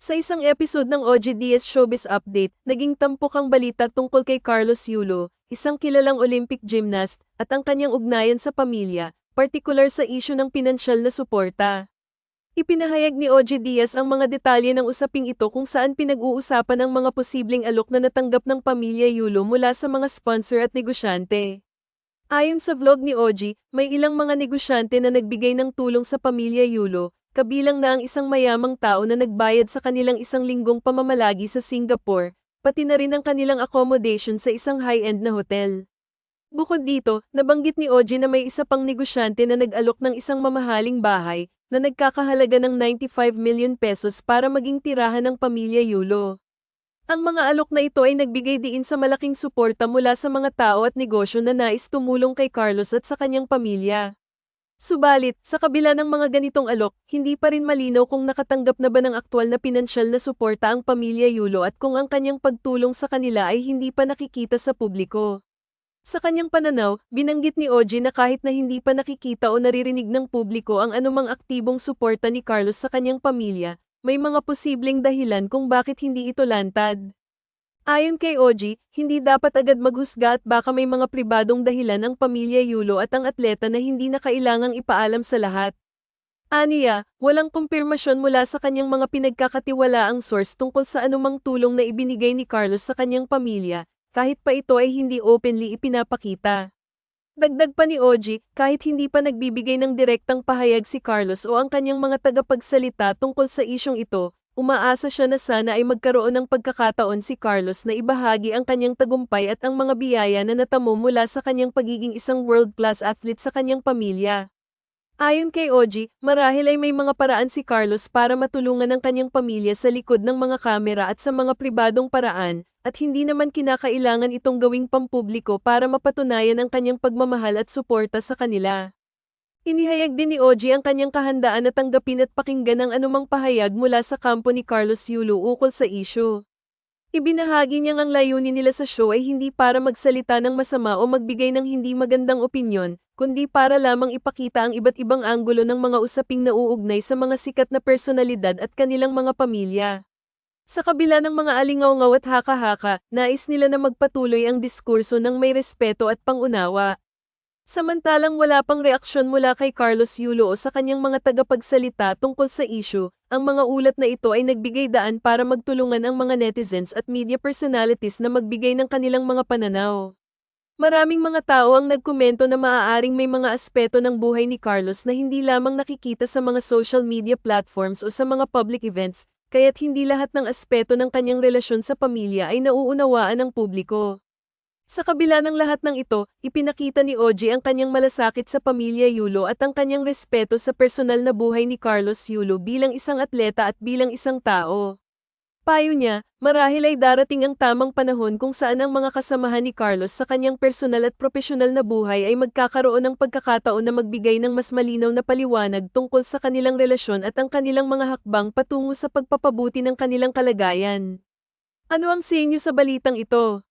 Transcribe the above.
Sa isang episode ng OGDS Showbiz Update, naging tampok ang balita tungkol kay Carlos Yulo, isang kilalang Olympic gymnast, at ang kanyang ugnayan sa pamilya, partikular sa isyu ng pinansyal na suporta. Ipinahayag ni OG Diaz ang mga detalye ng usaping ito kung saan pinag-uusapan ang mga posibleng alok na natanggap ng pamilya Yulo mula sa mga sponsor at negosyante. Ayon sa vlog ni OG, may ilang mga negosyante na nagbigay ng tulong sa pamilya Yulo, kabilang na ang isang mayamang tao na nagbayad sa kanilang isang linggong pamamalagi sa Singapore, pati na rin ang kanilang accommodation sa isang high-end na hotel. Bukod dito, nabanggit ni OG na may isa pang negosyante na nag-alok ng isang mamahaling bahay, na nagkakahalaga ng 95 million pesos para maging tirahan ng pamilya Yulo. Ang mga alok na ito ay nagbigay diin sa malaking suporta mula sa mga tao at negosyo na nais tumulong kay Carlos at sa kanyang pamilya. Subalit, sa kabila ng mga ganitong alok, hindi pa rin malinaw kung nakatanggap na ba ng aktwal na pinansyal na suporta ang pamilya Yulo at kung ang kanyang pagtulong sa kanila ay hindi pa nakikita sa publiko. Sa kanyang pananaw, binanggit ni OG na kahit na hindi pa nakikita o naririnig ng publiko ang anumang aktibong suporta ni Carlos sa kanyang pamilya, may mga posibleng dahilan kung bakit hindi ito lantad. Ayon kay OG, hindi dapat agad maghusga at baka may mga pribadong dahilan ang pamilya Yulo at ang atleta na hindi na kailangang ipaalam sa lahat. Aniya, walang kumpirmasyon mula sa kanyang mga pinagkakatiwalaang source tungkol sa anumang tulong na ibinigay ni Carlos sa kanyang pamilya, kahit pa ito ay hindi openly ipinapakita. Dagdag pa ni OG, kahit hindi pa nagbibigay ng direktang pahayag si Carlos o ang kanyang mga tagapagsalita tungkol sa isyong ito, umaasa siya na sana ay magkaroon ng pagkakataon si Carlos na ibahagi ang kanyang tagumpay at ang mga biyaya na natamo mula sa kanyang pagiging isang world-class athlete sa kanyang pamilya. Ayon kay OG, marahil ay may mga paraan si Carlos para matulungan ang kanyang pamilya sa likod ng mga kamera at sa mga pribadong paraan, at hindi naman kinakailangan itong gawing pampubliko para mapatunayan ang kanyang pagmamahal at suporta sa kanila. Inihayag din ni OG ang kanyang kahandaan na tanggapin at pakinggan ang anumang pahayag mula sa kampo ni Carlos Yulo ukol sa isyu. Ibinahagi niyang ang layunin nila sa show ay hindi para magsalita ng masama o magbigay ng hindi magandang opinyon, kundi para lamang ipakita ang iba't ibang anggulo ng mga usaping nauugnay sa mga sikat na personalidad at kanilang mga pamilya. Sa kabila ng mga alingaw at haka-haka, nais nila na magpatuloy ang diskurso ng may respeto at pangunawa. Samantalang wala pang reaksyon mula kay Carlos Yulo o sa kanyang mga tagapagsalita tungkol sa issue, ang mga ulat na ito ay nagbigay daan para magtulungan ang mga netizens at media personalities na magbigay ng kanilang mga pananaw. Maraming mga tao ang nagkomento na maaaring may mga aspeto ng buhay ni Carlos na hindi lamang nakikita sa mga social media platforms o sa mga public events, kaya't hindi lahat ng aspeto ng kanyang relasyon sa pamilya ay nauunawaan ng publiko. Sa kabila ng lahat ng ito, ipinakita ni OG ang kanyang malasakit sa pamilya Yulo at ang kanyang respeto sa personal na buhay ni Carlos Yulo bilang isang atleta at bilang isang tao. Payo niya, marahil ay darating ang tamang panahon kung saan ang mga kasamahan ni Carlos sa kanyang personal at profesional na buhay ay magkakaroon ng pagkakataon na magbigay ng mas malinaw na paliwanag tungkol sa kanilang relasyon at ang kanilang mga hakbang patungo sa pagpapabuti ng kanilang kalagayan. Ano ang sa inyo sa balitang ito?